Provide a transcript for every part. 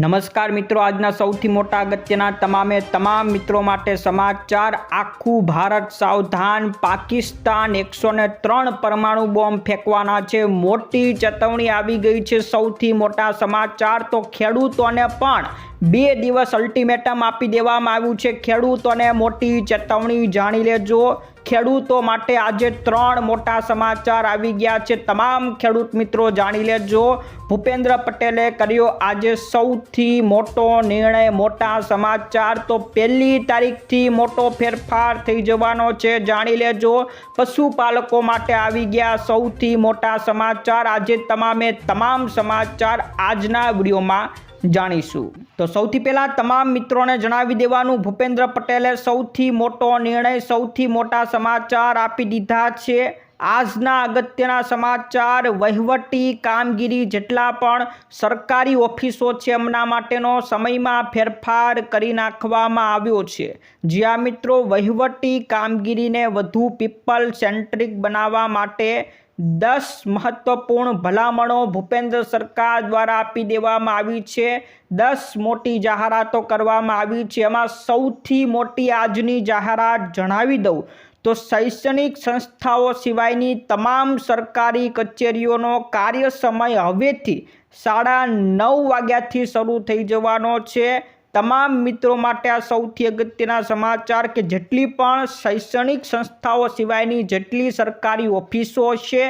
નમસ્કાર મિત્રો, આજના સૌથી મોટા અગત્યના તમામે તમામ મિત્રો માટે સમાચાર. આખું ભારત સાવધાન, પાકિસ્તાન એકસો ને ત્રણ પરમાણુ બોમ્બ ફેંકવાના છે. મોટી ચેતવણી આવી ગઈ છે સૌથી મોટા સમાચાર. તો ખેડૂતોને પણ બે દિવસ અલ્ટિમેટમ આપી દેવામાં આવ્યું છે. ખેડૂતોને મોટી ચેતવણી જાણી લેજો. ખેડૂતો માટે આજે ત્રણ મોટા સમાચાર આવી ગયા છે. તમામ ખેડૂત મિત્રો જાણી લેજો. ભૂપેન્દ્ર પટેલે કર્યો આજે સૌથી મોટો નિર્ણય, મોટા સમાચાર. તો પહેલી તારીખથી મોટો ફેરફાર થઈ જવાનો છે. જાણી લેજો. પશુપાલકો માટે આવી ગયા સૌથી મોટા સમાચાર. આજે તમામે તમામ સમાચાર આજના વિડીયોમાં જાણીશું. તો સૌથી પહેલાં તમામ મિત્રોને જણાવી દેવાનું, ભૂપેન્દ્ર પટેલે સૌથી મોટો નિર્ણય, સૌથી મોટા સમાચાર આપી દીધા છે. આજના અગત્યના સમાચાર, વહીવટી કામગીરી જેટલા પણ સરકારી ઓફિસો છે એમના માટેનો સમયમાં ફેરફાર કરી નાખવામાં આવ્યો છે. જ્યાં મિત્રો, વહીવટી કામગીરીને વધુ પીપલ સેન્ટ્રિક બનાવવા માટે દસ મહત્વપૂર્ણ ભલામણો ભૂપેન્દ્ર સરકાર દ્વારા આપી દેવામાં આવી છે. દસ મોટી જાહેરાતો કરવામાં આવી છે. એમાં સૌથી મોટી આજની જાહેરાત જણાવી દઉં તો શૈક્ષણિક સંસ્થાઓ સિવાયની તમામ સરકારી કચેરીઓનો કાર્ય સમય હવેથી સાડા નવ વાગ્યાથી શરૂ થઈ જવાનો છે. તમામ મિત્રો માટે આ સૌથી અગત્યના સમાચાર કે જેટલી પણ શૈક્ષણિક સંસ્થાઓ સિવાયની જેટલી સરકારી ઓફિસો છે,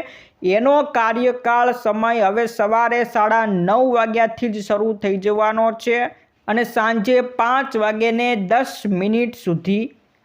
એનો કાર્યકાળ સમય હવે સવારે સાડા નવ વાગ્યાથી જ શરૂ થઈ જવાનો છે અને સાંજે પાંચ વાગ્યાને દસ મિનિટ સુધી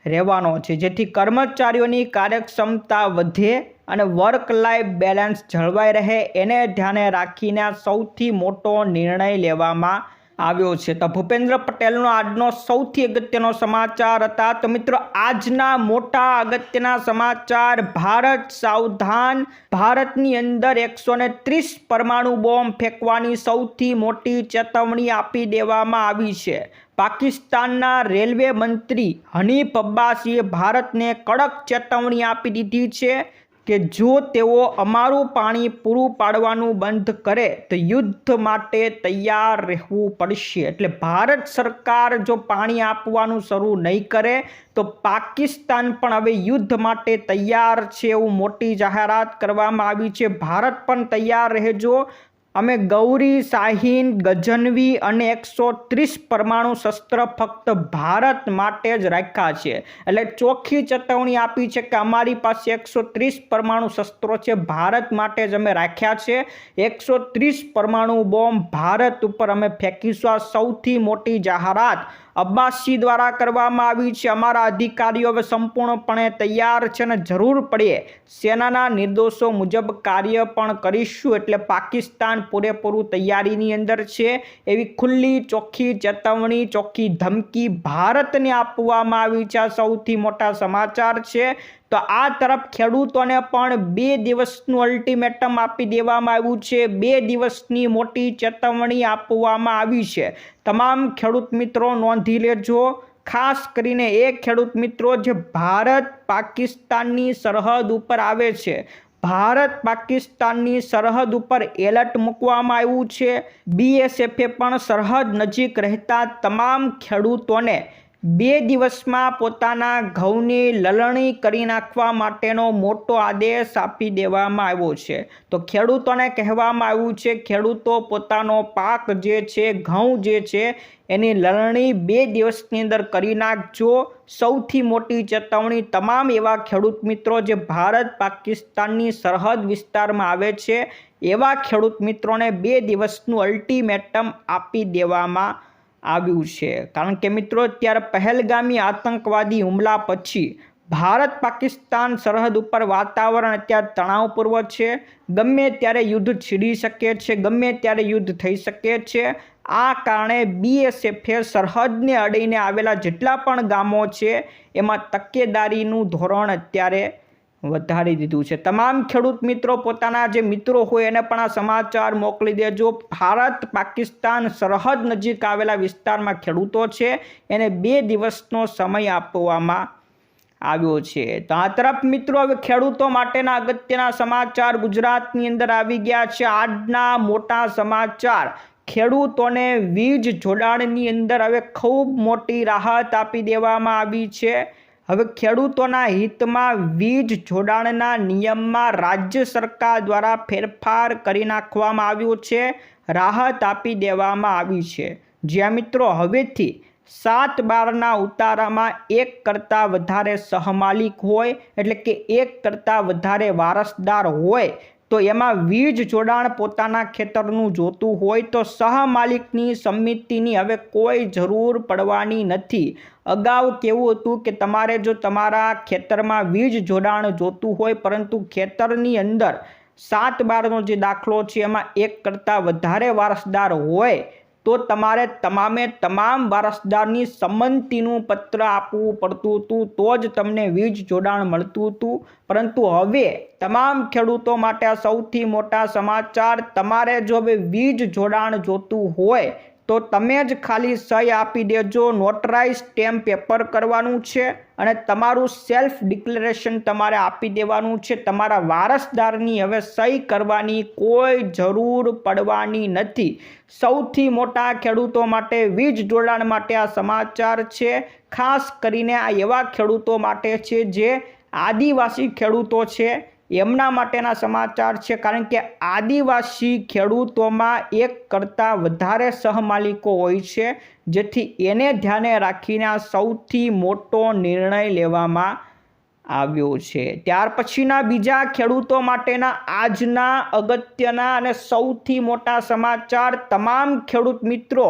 રહેવાનો છે. જેથી કર્મચારીઓની કાર્યક્ષમતા વધે અને વર્ક લાઈફ બેલેન્સ જળવાઈ રહે, એને ધ્યાને રાખીને સૌથી મોટો નિર્ણય લેવામાં આવ્યો છે. તો ભૂપેન્દ્ર પટેલનો આજનો સૌથી અગત્યનો સમાચાર હતા. તો મિત્રો, આજના મોટા અગત્યના સમાચાર, ભારત સાવધાન, ભારતની અંદર એકસો ત્રીસ પરમાણુ બોમ્બ ફેંકવાની સૌથી મોટી ચેતવણી આપી દેવામાં આવી છે. પાકિસ્તાનના રેલવે મંત્રી હનીફ અબ્બાસીએ ભારતને કડક ચેતવણી આપી દીધી છે. કે જો તેઓ અમારું પાણી પૂરું પાડવાનું બંધ કરે, તો યુદ્ધ માટે તૈયાર રહેવું પડશે. એટલે ભારત સરકાર જો પાણી આપવાનું શરૂ નહીં કરે, તો પાકિસ્તાન પણ હવે યુદ્ધ માટે તૈયાર છે એવું મોટી જાહેરાત કરવામાં આવી છે. ભારત પણ તૈયાર રહેજો. અમે ગૌરી, શાહીન, ગજનવી અને એકસો ત્રીસ પરમાણુ શસ્ત્ર ફક્ત ભારત માટે જ રાખ્યા છે. એટલે ચોખ્ખી ચેતવણી આપી છે કે અમારી પાસે એકસો ત્રીસ પરમાણુ શસ્ત્રો છે, ભારત માટે જ અમે રાખ્યા છે. એકસો ત્રીસ પરમાણુ બોમ્બ ભારત ઉપર અમે ફેંકીશું. આ સૌથી મોટી જાહેરાત અબ્બાસી દ્વારા કરવામાં આવી છે. અમારા અધિકારીઓ હવે સંપૂર્ણપણે તૈયાર છે અને જરૂર પડે સેનાના નિર્દેશો મુજબ કાર્ય પણ કરીશું. એટલે પાકિસ્તાન પૂરેપૂરું તૈયારીની અંદર છે. એવી ખુલ્લી, ચોખ્ખી ચેતવણી, ચોખ્ખી ધમકી ભારતને આપવામાં આવી છે. આ સૌથી મોટા સમાચાર છે. તો આ તરફ ખેડૂતોને પણ બે દિવસનું અલ્ટિમેટમ આપી દેવામાં આવ્યું છે. બે દિવસની મોટી ચેતવણી આપવામાં આવી છે. તમામ ખેડૂત મિત્રો નોંધી લેજો. ખાસ કરીને એ ખેડૂત મિત્રો જે ભારત પાકિસ્તાનની સરહદ ઉપર આવે છે. ભારત પાકિસ્તાનની સરહદ ઉપર એલર્ટ મૂકવામાં આવ્યું છે. બીએસએફે પણ સરહદ નજીક રહેતા તમામ ખેડૂતોને બે દિવસમાં પોતાના ઘઉંની લલણી કરી નાખવા માટેનો મોટો આદેશ આપી દેવામાં આવ્યો છે. તો ખેડૂતોને કહેવામાં આવ્યું છે, ખેડૂતો પોતાનો પાક જે છે, ઘઉં જે છે, એની લણણી બે દિવસની અંદર કરી નાખજો. સૌથી મોટી ચેતવણી તમામ એવા ખેડૂત મિત્રો જે ભારત પાકિસ્તાનની સરહદ વિસ્તારમાં આવે છે, એવા ખેડૂત મિત્રોને બે દિવસનું અલ્ટિમેટમ આપી દેવામાં આવ્યું છે. કારણ કે મિત્રો ત્યારે પહેલગામી આતંકવાદી હુમલા પછી ભારત પાકિસ્તાન સરહદ ઉપર વાતાવરણ અત્યારે તણાવપૂર્વક છે. ગમે ત્યારે યુદ્ધ છીડી શકે છે, ગમે ત્યારે યુદ્ધ થઈ શકે છે, આ કારણે બીએસએફે સરહદને અડીને આવેલા જેટલા પણ ગામો છે, એમાં તકેદારીનું ધોરણ અત્યારે વધારી દીધું છે. તમામ ખેડૂત મિત્રો પોતાના જે મિત્રો હોય એને પણ આ સમાચાર મોકલી દેજો. ભારત પાકિસ્તાન સરહદ નજીક આવેલા વિસ્તારમાં ખેડૂતો છે. એને બે દિવસનો સમય આપવામાં આવ્યો છે. તો આ તરફ મિત્રો હવે ખેડૂતો માટેના અગત્યના સમાચાર ગુજરાતની અંદર આવી ગયા છે. આજના મોટા સમાચાર. ખેડૂતોને વીજ જોડાણની અંદર હવે ખૂબ મોટી રાહત આપી દેવામાં આવી છે. હવે ખેડૂતોના હિતમાં વીજ જોડાણના નિયમમાં રાજ્ય સરકાર દ્વારા ફેરફાર કરી નાખવામાં આવ્યો છે, રાહત આપી દેવામાં આવી છે. જ્યાં મિત્રો, હવેથી સાત બારના ઉતારામાં એક કરતાં વધારે સહમાલિક હોય, એટલે કે એક કરતાં વધારે વારસદાર હોય તો એમાં વીજ જોડાણ પોતાના ખેતરનું જોતું હોય તો સહમાલિકની સમિતિની હવે કોઈ જરૂર પડવાની નથી. અગાઉ કેવું હતું કે તમારે જો તમારા ખેતરમાં વીજ જોડાણ જોતું હોય પરંતુ ખેતરની અંદર સાત બારનો જે દાખલો છે એમાં એક કરતાં વધારે વારસદાર હોય તો તમારે તમામે તમામ વારસદારની સંમતિનું પત્ર આપવું પડતું હતું, તો જ તમને વીજ જોડાણ મળતું હતું. પરંતુ હવે તમામ ખેડૂતો માટે સૌથી મોટા સમાચાર, તમારે જો હવે વીજ જોડાણ જોતું હોય તો તમે જ ખાલી સહી આપી દેજો, નોટરાઇઝ સ્ટેમ્પ પેપર કરવાનું છે અને તમારું સેલ્ફ ડિક્લેરેશન તમારે આપી દેવાનું છે. તમારા વારસદારની હવે સહી કરવાની કોઈ જરૂર પડવાની નથી. સૌથી મોટા ખેડૂતો માટે, વીજ જોડાણ માટે આ સમાચાર છે. ખાસ કરીને આ એવા ખેડૂતો માટે છે જે આદિવાસી ખેડૂતો છે. એમના માટેના સમાચાર છે, કારણ કે આદિવાસી ખેડૂતોમાં એક કરતાં વધારે સહમાલિકો હોય છે, જેથી એને ધ્યાને રાખીને સૌથી મોટો નિર્ણય લેવામાં આવ્યો છે. ત્યાર પછીના બીજા ખેડૂતો માટેના આજના અગત્યના અને સૌથી મોટા સમાચાર, તમામ ખેડૂત મિત્રો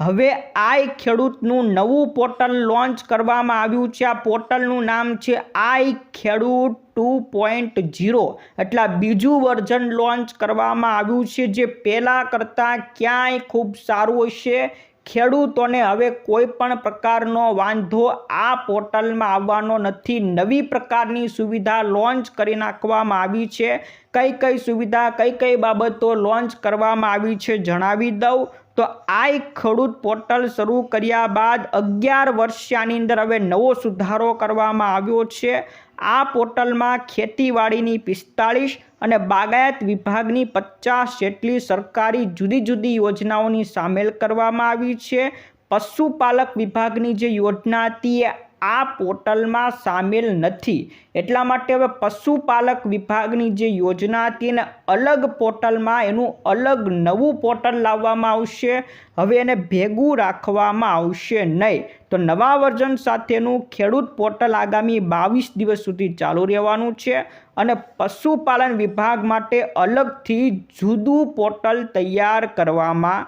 હવે આઈ ખેડૂતનું નવું પોર્ટલ લોન્ચ કરવામાં આવ્યું છે. આ પોર્ટલનું નામ છે આઈ ખેડૂત ટુ પોઈન્ટ ઝીરો. એટલે બીજું વર્ઝન લોન્ચ કરવામાં આવ્યું છે જે પહેલાં કરતાં ક્યાંય ખૂબ સારું હશે. ખેડૂતોને હવે કોઈ પણ પ્રકારનો વાંધો આ પોર્ટલમાં આવવાનો નથી. નવી પ્રકારની સુવિધા લોન્ચ કરી નાખવામાં આવી છે. કઈ કઈ સુવિધા, કઈ કઈ બાબતો લોન્ચ કરવામાં આવી છે જણાવી દઉં. તો આ એક ખેડૂત પોર્ટલ શરૂ કર્યા બાદ અગિયાર વર્ષની અંદર હવે નવો સુધારો કરવામાં આવ્યો છે. આ પોર્ટલમાં ખેતીવાડીની પિસ્તાળીસ અને બાગાયત વિભાગની પચાસ જેટલી સરકારી જુદી જુદી યોજનાઓની સામેલ કરવામાં આવી છે. પશુપાલક વિભાગની જે યોજના હતી આ પોર્ટલમાં સામેલ નથી. એટલા માટે હવે પશુપાલક વિભાગની જે યોજના હતી એને અલગ પોર્ટલમાં, એનું અલગ નવું પોર્ટલ લાવવામાં આવશે. હવે એને ભેગું રાખવામાં આવશે નહીં. તો નવા વર્ઝન સાથેનું ખેડૂત પોર્ટલ આગામી બાવીસ દિવસ સુધી ચાલુ રહેવાનું છે અને પશુપાલન વિભાગ માટે અલગથી જુદું પોર્ટલ તૈયાર કરવામાં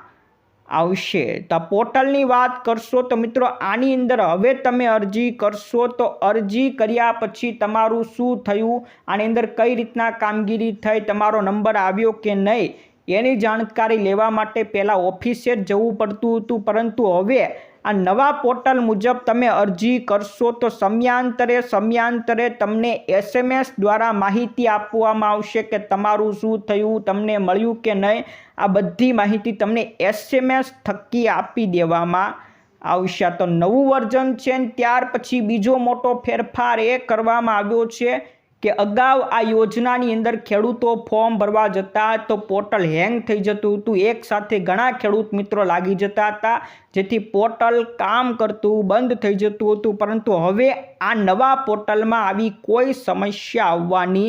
આવશે. તો પોર્ટલની વાત કરશો તો મિત્રો આની અંદર હવે તમે અરજી કરશો તો અરજી કર્યા પછી તમારું શું થયું? આની અંદર કઈ રીતના કામગીરી થઈ? તમારો નંબર આવ્યો કે નહીં? એની જાણકારી લેવા માટે પહેલાં ઓફિસે જ જવું પડતું હતું, પરંતુ હવે આ નવા પોર્ટલ મુજબ તમે અરજી કરશો તો સમયાંતરે સમયાંતરે તમને એસએમએસ દ્વારા માહિતી આપવામાં આવશે કે તમારું શું થયું, તમને મળ્યું કે નહીં. આ બધી માહિતી તમને એસએમએસ થકી આપી દેવામાં આવશે. તો નવું વર્ઝન છે ત્યાર પછી બીજો મોટો ફેરફાર એ કરવામાં આવ્યો છે કે અગાઉ આ યોજનાની અંદર ખેડૂતો ફોર્મ ભરવા જતા તો પોર્ટલ હેંગ થઈ જતું હતું. એક સાથે ઘણા ખેડૂત મિત્રો લાગી જતા હતા, જેથી પોર્ટલ કામ કરતું બંધ થઈ જતું હતું. પરંતુ હવે આ નવા પોર્ટલમાં આવી કોઈ સમસ્યા આવવાની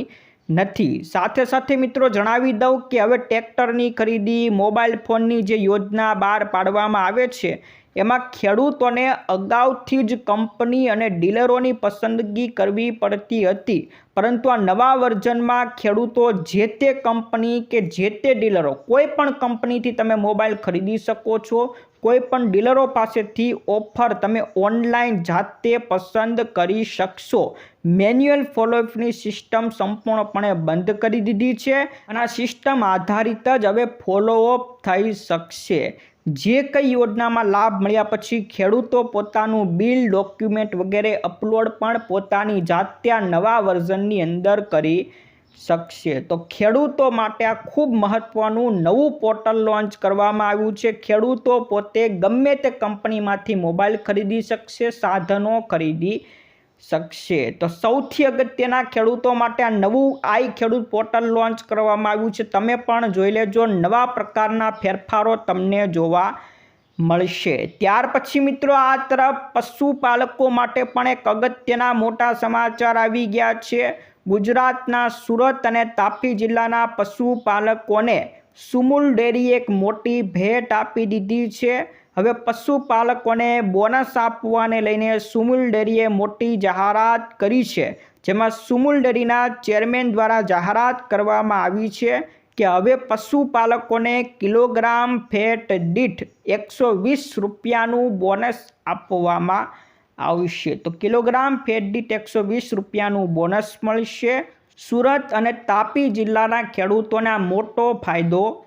નથી. સાથે સાથે મિત્રો જણાવી દઉં કે હવે ટ્રેક્ટરની ખરીદી, મોબાઈલ ફોનની જે યોજના બહાર પાડવામાં આવે છે એમાં ખેડૂતોને અગાઉથી જ કંપની અને ડીલરોની પસંદગી કરવી પડતી હતી. પરંતુ આ નવા વર્ઝનમાં ખેડૂતો જે તે કંપની કે જે તે ડીલરો કોઈ પણ કંપનીથી તમે મોબાઈલ ખરીદી શકો છો કોઈ પણ ડીલરો પાસેથી ઓફર તમે ઓનલાઈન જાતે પસંદ કરી શકશો. મેન્યુઅલ ફોલોઅપની સિસ્ટમ સંપૂર્ણપણે બંધ કરી દીધી છે અને આ સિસ્ટમ આધારિત જ હવે ફોલોઅપ થઈ શકશે. જે કઈ યોજનામાં લાભ મળ્યા પછી ખેડૂતો પોતાનું બિલ, ડોક્યુમેન્ટ વગેરે અપલોડ પણ પોતાની જાતે આ નવા વર્ઝનની અંદર કરી શકશે. તો ખેડૂતો માટે આ ખૂબ મહત્ત્વનું નવું પોર્ટલ લોન્ચ કરવામાં આવ્યું છે. ખેડૂતો પોતે ગમે તે કંપનીમાંથી મોબાઈલ ખરીદી શકશે, સાધનો ખરીદી શકશે. તો સૌથી અગત્યના ખેડૂતો માટે આ નવું આઈ ખેડૂત પોર્ટલ લોન્ચ કરવામાં આવ્યું છે. તમે પણ જોઈ લેજો, નવા પ્રકારના ફેરફારો તમને જોવા મળશે. ત્યાર પછી મિત્રો, આ તરફ પશુપાલકો માટે પણ એક અગત્યના મોટા સમાચાર આવી ગયા છે. ગુજરાતના સુરત અને તાપી જિલ્લાના પશુપાલકોને સુમુલ ડેરીએ એક મોટી ભેટ આપી દીધી છે. હવે પશુપાલકોને બોનસ આપવાને લઈને સુમુલ ડેરીએ મોટી જાહેરાત કરી છે. જેમાં સુમુલ ડેરીના ચેરમેન દ્વારા જાહેરાત કરવામાં આવી છે કે હવે પશુપાલકોને કિલોગ્રામ ફેટ દીઠ એકસો વીસ રૂપિયાનું બોનસ આપવામાં આવશે. તો કિલોગ્રામ ફેટદીઠ એકસો વીસ રૂપિયાનું બોનસ મળશે. સુરત અને તાપી જિલ્લાના ખેડૂતોને મોટો ફાયદો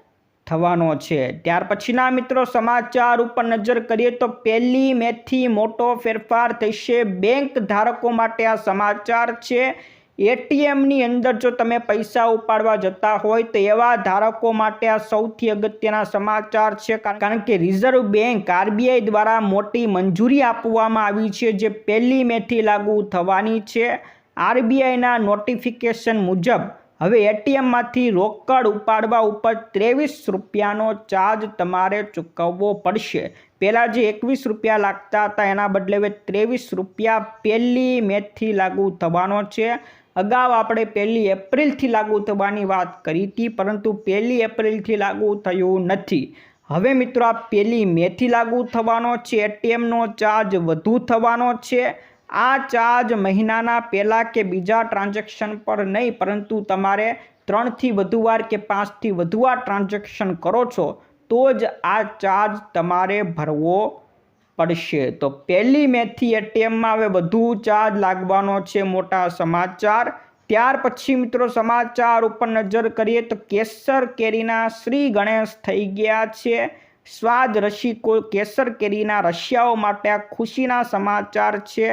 થવાનો છે. ત્યાર પછીના મિત્રો સમાચાર ઉપર નજર કરીએ તો પહેલી મેથી મોટો ફેરફાર થશે. બેંક ધારકો માટે આ સમાચાર છે. એટીએમની અંદર જો તમે પૈસા ઉપાડવા જતા હોય તો એવા ધારકો માટે આ સૌથી અગત્યના સમાચાર છે. કારણ કે રિઝર્વ બેંક આરબીઆઈ દ્વારા મોટી મંજૂરી આપવામાં આવી છે જે પહેલી મેથી લાગુ થવાની છે. આરબીઆઈના નોટિફિકેશન મુજબ હવે એટીએમમાંથી રોકડ ઉપાડવા ઉપર ત્રેવીસ રૂપિયાનો ચાર્જ તમારે ચૂકવવો પડશે. પહેલાં જે એકવીસ રૂપિયા લાગતા હતા એના બદલે હવે ત્રેવીસ રૂપિયા પહેલી મેથી લાગુ થવાનો છે. અગાઉ આપણે પહેલી એપ્રિલથી લાગુ થવાની વાત કરી હતી, પરંતુ પહેલી એપ્રિલથી લાગુ થયું નથી. હવે મિત્રો, આ પહેલી મેથી લાગુ થવાનો છે, એટીએમનો ચાર્જ વધુ થવાનો છે. આ ચાર્જ મહિનાના પહેલાં કે બીજા ટ્રાન્ઝેક્શન પર નહીં, પરંતુ તમારે ત્રણથી વધુ વાર કે પાંચથી વધુ વાર ટ્રાન્ઝેક્શન કરો છો, તો જ આ ચાર્જ તમારે ભરવો પડશે. તો પહેલી મેથી એટીએમમાં હવે વધુ ચાર્જ લાગવાનો છે મોટા સમાચાર. ત્યાર પછી મિત્રો સમાચાર ઉપર નજર કરીએ તો કેસર કેરીના શ્રી ગણેશ થઈ ગયા છે. સ્વાદ રસિકો કેસર કેરીના રશિયાઓ માટે આ ખુશીના સમાચાર છે.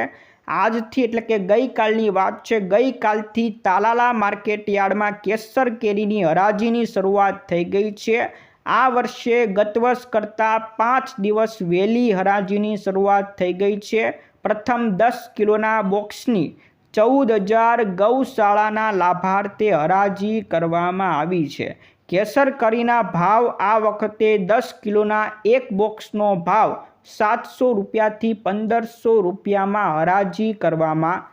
આજથી એટલે કે ગઈકાલની વાત છે. ગઈકાલથી તાલાલા માર્કેટ યાર્ડમાં કેસર કેરીની હરાજીની શરૂઆત થઈ ગઈ છે. આ વર્ષે ગત વર્ષ કરતાં પાંચ દિવસ વહેલી હરાજીની શરૂઆત થઈ ગઈ છે. પ્રથમ દસ કિલોના બોક્સની ચૌદ હજાર ગૌશાળાના લાભાર્થે હરાજી કરવામાં આવી છે. કેસર કરીના ભાવ આ વખતે દસ કિલોના એક બોક્સનો ભાવ સાતસો રૂપિયાથી પંદરસો રૂપિયામાં હરાજી કરવામાં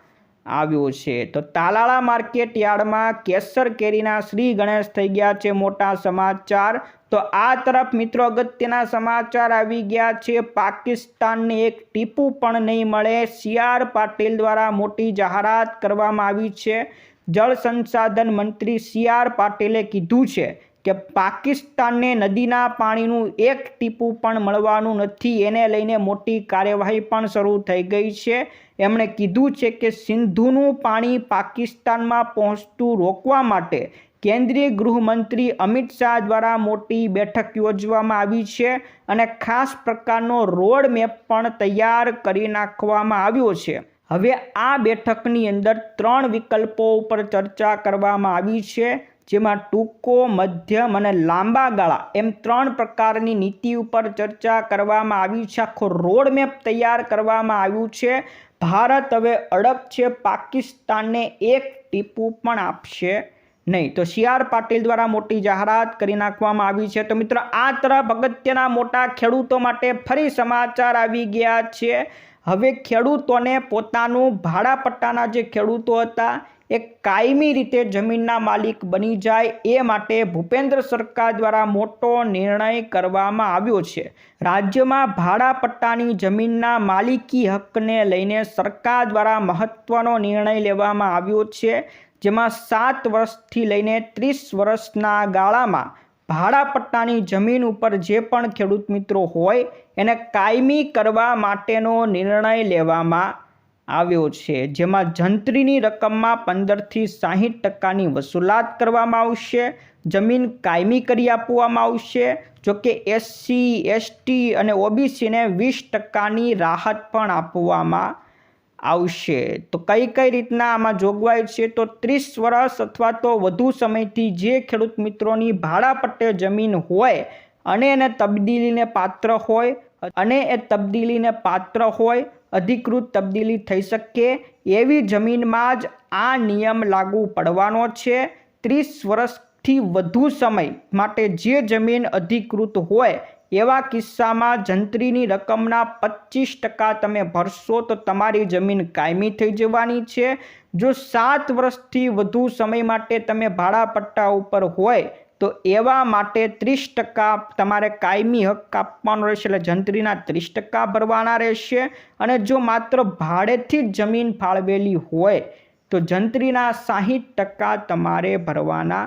આવ્યો છે. તો તાલાળા માર્કેટ યાર્ડમાં કેસર કેરીના શ્રી ગણેશ થઈ ગયા છે મોટા સમાચાર. તો આ તરફ મિત્રો અગત્યના સમાચાર આવી ગયા છે. પાકિસ્તાનને એક ટીપું પણ નહીં મળે. સીઆર પાટીલ દ્વારા મોટી જાહેરાત કરવામાં આવી છે. જળ સંસાધન મંત્રી સીઆર પાટીલે કીધું છે કે પાકિસ્તાનને નદીના પાણીનું એક ટીપું પણ મળવાનું નથી. એને લઈને મોટી કાર્યવાહી પણ શરૂ થઈ ગઈ છે. એમણે કીધું છે કે સિંધુનું પાણી પાકિસ્તાનમાં પહોંચતું રોકવા માટે કેન્દ્રીય ગૃહમંત્રી અમિત શાહ દ્વારા મોટી બેઠક યોજવામાં આવી છે અને ખાસ પ્રકારનો રોડ મેપ પણ તૈયાર કરી નાખવામાં આવ્યો છે. હવે આ બેઠકની અંદર ત્રણ વિકલ્પો ઉપર ચર્ચા કરવામાં આવી છે, જેમાં ટૂંકો, મધ્યમ અને લાંબા ગાળા એમ ત્રણ પ્રકારની નીતિ ઉપર ચર્ચા કરવામાં આવી છે. આખો રોડ મેપ તૈયાર કરવામાં આવ્યું છે ભારત હવે અડગ છે, પાકિસ્તાનને એક ટીપું પણ આપશે નહીં. તો સી આર પાટીલ દ્વારા મોટી જાહેરાત કરી નાખવામાં આવી છે. તો મિત્રો, આ તરફ અગત્યના મોટા ખેડૂતો માટે ફરી સમાચાર આવી ગયા છે. હવે ખેડૂતોને પોતાનું ભાડાપટ્ટાના જે ખેડૂતો હતા એ કાયમી રીતે જમીનના માલિક બની જાય એ માટે ભૂપેન્દ્ર સરકાર દ્વારા મોટો નિર્ણય કરવામાં આવ્યો છે. રાજ્યમાં ભાડા પટ્ટાની જમીનના માલિકી હકને લઈને સરકાર દ્વારા મહત્ત્વનો નિર્ણય લેવામાં આવ્યો છે, જેમાં સાત વર્ષથી લઈને ત્રીસ વર્ષના ગાળામાં ભાડા પટ્ટાની જમીન ઉપર જે પણ ખેડૂત મિત્રો હોય, એને કાયમી કરવા માટેનો નિર્ણય લેવામાં આવ્યો છે. જેમાં જંત્રીની રકમમાં પંદરથી સાહીઠ ટકાની વસૂલાત કરવામાં આવશે. જમીન કાયમી કરી આપવામાં આવશે. જોકે એસસી, એસટી અને ઓબીસીને વીસ ટકાની રાહત પણ આપવામાં આવશે. તો કઈ કઈ રીતના આમાં જોગવાઈ છે? તો ત્રીસ વર્ષ અથવા તો વધુ સમયથી જે ખેડૂત મિત્રોની ભાડા પટ્ટે જમીન હોય અને એને તબદીલીને પાત્ર હોય અને એ તબદીલીને પાત્ર હોય અધિકૃત તબદીલી થઈ શકે એવી જમીનમાં જ આ નિયમ લાગુ પડવાનો છે. ત્રીસ વર્ષથી વધુ સમય માટે જે જમીન અધિકૃત હોય એવા કિસ્સામાં જંત્રીની રકમના પચીસ ટકા તમે ભરશો તો તમારી જમીન કાયમી થઈ જવાની છે. જો સાત વર્ષથી વધુ સમય માટે તમે ભાડા પટ્ટા ઉપર હોય તો એવા માટે ત્રીસ ટકા તમારે કાયમી હક કાપવાનો રહેશે એટલે જંત્રીના ત્રીસ ટકા ભરવાના રહેશે. અને જો માત્ર ભાડેથી જ જમીન ફાળવેલી હોય, તો જંત્રીના સાહીઠ ટકા તમારે ભરવાના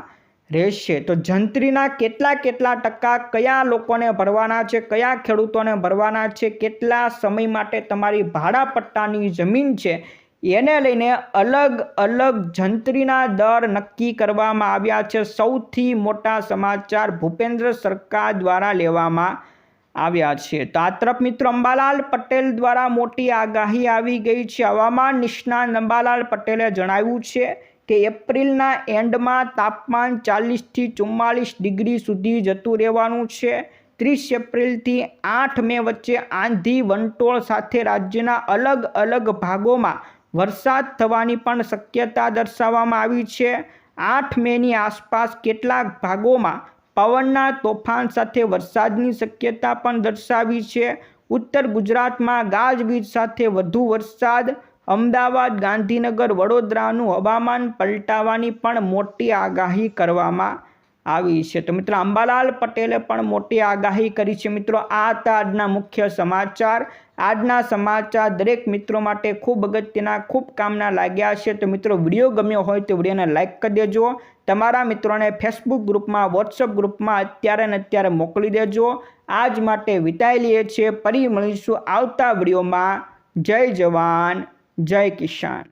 રહેશે. તો જંત્રીના કેટલા કેટલા ટકા કયા લોકોને ભરવાના છે, કયા ખેડૂતોને ભરવાના છે, કેટલા સમય માટે તમારી ભાડા પટ્ટાની જમીન છે એને લઈને અલગ અલગ જંત્રીના દર નક્કી કરવામાં આવ્યા છે. સૌથી મોટા સમાચાર ભૂપેન્દ્ર સરકાર દ્વારા લેવામાં આવ્યા છે. તો આ મિત્રો અંબાલાલ પટેલ દ્વારા મોટી આગાહી આવી ગઈ છે. હવામાન નિષ્ણાત અંબાલાલ પટેલે જણાવ્યું છે કે એપ્રિલના એન્ડમાં તાપમાન ચાલીસથી ચુમ્માલીસ ડિગ્રી સુધી જતું રહેવાનું છે. ત્રીસ એપ્રિલથી આઠ મે વચ્ચે આંધી વંટોળ સાથે રાજ્યના અલગ અલગ ભાગોમાં વરસાદ થવાની પણ શક્યતા દર્શાવવામાં આવી છે. આઠ મેની આસપાસ કેટલાક ભાગોમાં પવનના તોફાન સાથે વરસાદની શક્યતા પણ દર્શાવી છે. ઉત્તર ગુજરાતમાં ગાજવીજ સાથે વધુ વરસાદ, અમદાવાદ, ગાંધીનગર, વડોદરાનું હવામાન પલટાવાની પણ મોટી આગાહી કરવામાં આવી છે. તો મિત્રો, અંબાલાલ પટેલે પણ મોટી આગાહી કરી છે. મિત્રો, આ હતા આજના મુખ્ય સમાચાર. આજના સમાચાર દરેક મિત્રો માટે ખૂબ અગત્યના, ખૂબ કામના લાગ્યા છે. તો મિત્રો, વીડિયો ગમ્યો હોય તો વિડીયોને લાઇક કરી દેજો. તમારા મિત્રોને ફેસબુક ગ્રુપમાં, વોટ્સઅપ ગ્રુપમાં અત્યારે ને અત્યારે મોકલી દેજો. આજ માટે વિતાઈ લઈએ છીએ. ફરી મળીશું આવતા વિડીયોમાં. જય જવાન, જય કિસાન.